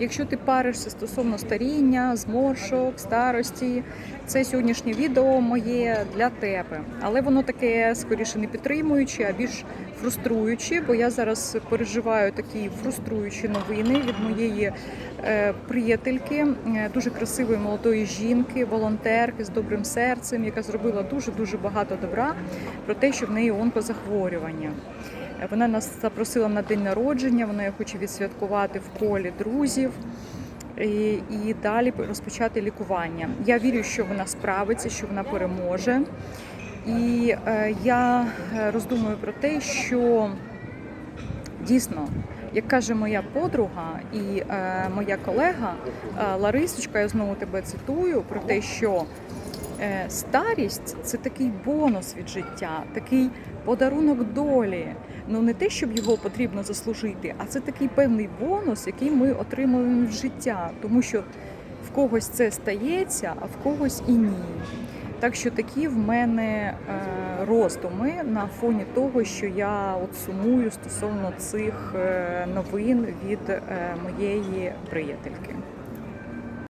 Якщо ти паришся стосовно старіння, зморшок, старості, це сьогоднішнє відео моє для тебе. Але воно таке скоріше не підтримуюче, а більш фруструюче, бо я зараз переживаю такі фруструючі новини від моєї е, приятельки, е, дуже красивої молодої жінки, волонтерки з добрим серцем, яка зробила дуже дуже багато добра про те, що в неї онкозахворювання. Вона нас запросила на день народження. Вона його хоче відсвяткувати в колі друзів. І, і далі розпочати лікування. Я вірю, що вона справиться, що вона переможе. І е, я е, роздумую про те, що дійсно, як каже моя подруга і е, моя колега е, Ларисочка, я знову тебе цитую про те, що старість це такий бонус від життя, такий подарунок долі. Ну не те, щоб його потрібно заслужити, а це такий певний бонус, який ми отримуємо від життя, тому що в когось це стається, а в когось і ні. Так що такі в мене е, роздуми на фоні того, що я от сумую стосовно цих е, новин від е, моєї приятельки.